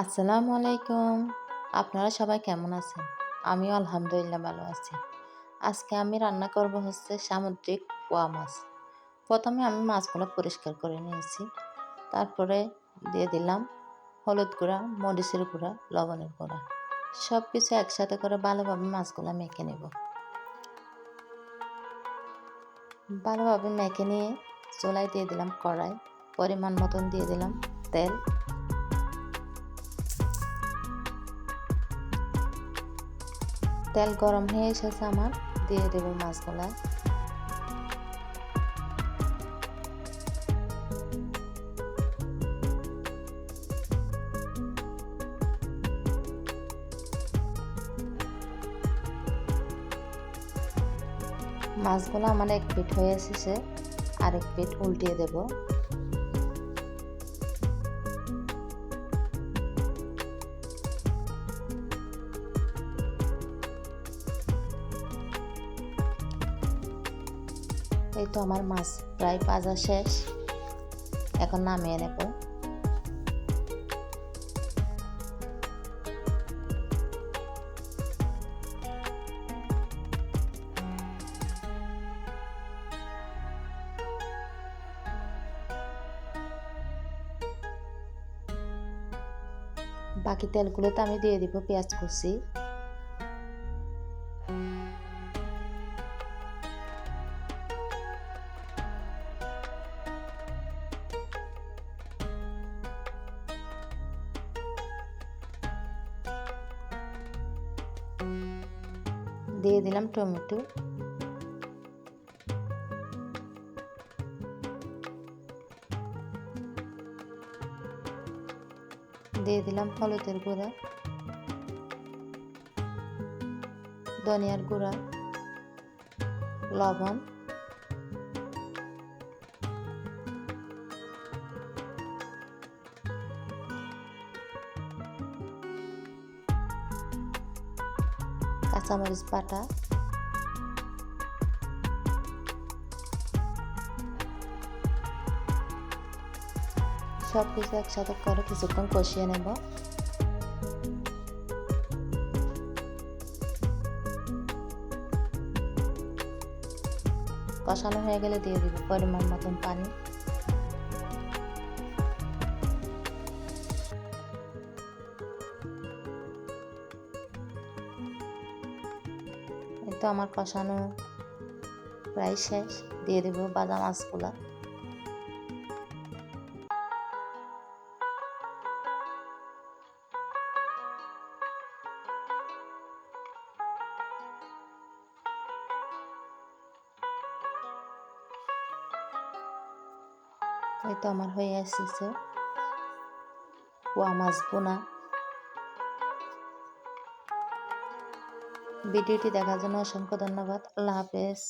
আসসালামু আলাইকুম। আপনারা সবাই কেমন আছেন? আমিও আলহামদুলিল্লাহ ভালো আছি। আজকে আমি রান্না করব হচ্ছে সামুদ্রিক পোয়া মাছ। প্রথমে আমি মাছগুলো পরিষ্কার করে নিয়েছি। তারপরে দিয়ে দিলাম হলুদ গুঁড়া, মরিচের গুঁড়া, লবণের গুঁড়া। সব কিছু একসাথে করে ভালোভাবে মাছগুলো মেখে নেব। ভালোভাবে মেখে নিয়ে চোলাই দিয়ে দিলাম কড়াই, পরিমাণ মতন দিয়ে দিলাম তেল। তেল গরম হয়ে এসেছে আমার, দিয়ে দেব মাছগুলা। মাছগুলো আমার এক পিঠ হয়ে এসেছে, আর এক পিঠ উল্টিয়ে দেব। এই তো আমার মাছ প্রায় পাজা শেষ। এখন নামিয়ে নেব। বাকি তেলগুলোতে আমি দিয়ে দিব পেঁয়াজ কুচি। দিয়ে দিলাম টমেটো। দিয়ে দিলাম হলুদের গুঁড়া ধনিয়ার গুঁড়া লবণ কাঁচামরিচ বাটা সব কিছু একসাথে করে কিছুক্ষণ কষিয়ে নেব। কষানো হয়ে গেলে দিয়ে দিব পরিমাণ মতন পানি। তো আমার কষানো প্রায় শেষ। দিয়ে দেবো বাদাম মাছগুলা এই তো আমার হয়ে আসছে। পোয়া মাছ বোনা। ভিডিওটি দেখার জন্য অসংখ্য ধন্যবাদ। আল্লাহ হাফেজ।